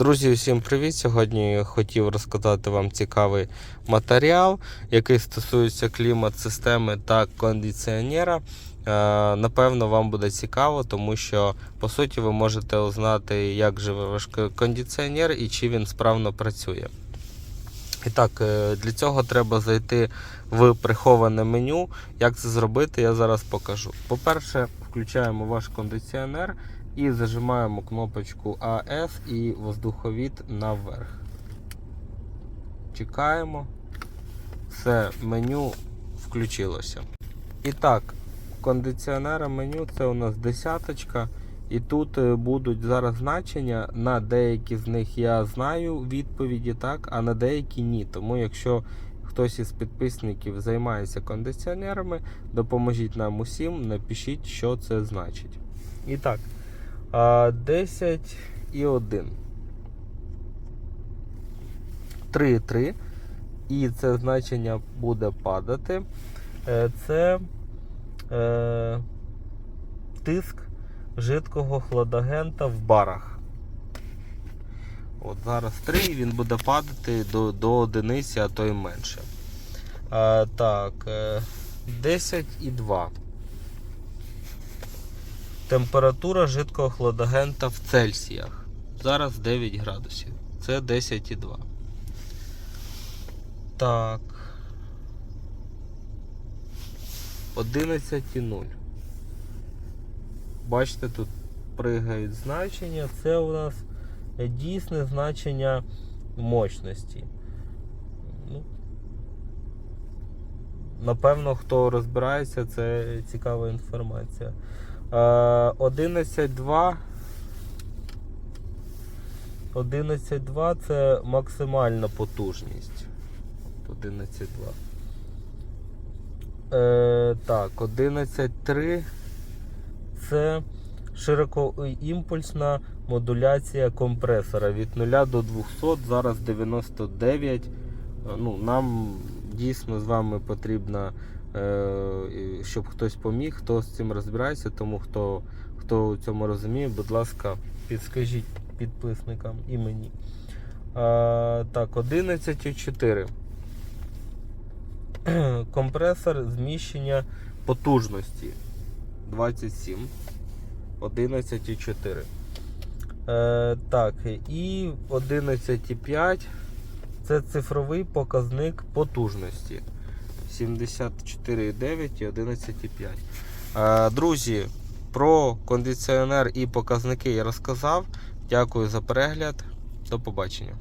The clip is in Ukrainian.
Друзі, усім привіт! Сьогодні хотів розказати вам цікавий матеріал, який стосується клімат-системи та кондиціонера. Е, Напевно, вам буде цікаво, тому що по суті ви можете узнати, як живе ваш кондиціонер і чи він справно працює. І так, е, для цього треба зайти в приховане меню. Як це зробити, я зараз покажу. По-перше, включаємо ваш кондиціонер і зажимаємо кнопочку АС і воздуховід наверх. Чекаємо. Все, меню включилося. І так, кондиціонера меню це у нас десяточка. І тут е, будуть зараз значення. На деякі з них я знаю відповіді, так, а на деякі ні. Тому якщо хтось із підписників займається кондиціонерами, допоможіть нам усім, напишіть, що це значить. І так, 10 і 1. 3, 3. І це значення буде падати. Е, Це е, тиск жидкого хладагента в барах. От зараз 3, він буде падати до, до одиниці, а то й менше. А, так, е, 10 і 2. Температура жидкого хладагента в Цельсіях. Зараз 9 градусів. Це 10,2. Так. 11,0. Бачите, тут пригають значення. Це у нас дійсне значення мощності. Ну, напевно, хто розбирається, це цікава інформація. Е, 11.2. 11.2 це максимальна потужність. От 11.2. Е, так, 11.3 це широкоімпульсна модуляція компресора від 0 до 200, зараз 99. Е, Ну, нам дійсно з вами потрібно, е, щоб хтось поміг, хто з цим розбирається, тому хто, хто у цьому розуміє, будь ласка, підскажіть підписникам і мені. А, так, 11,4. Компресор зміщення потужності 27. 11,4. Е, так, і 11,5 це цифровий показник потужності. 74,9 і 11,5. Е, друзі, про кондиціонер і показники я розказав. Дякую за перегляд. До побачення.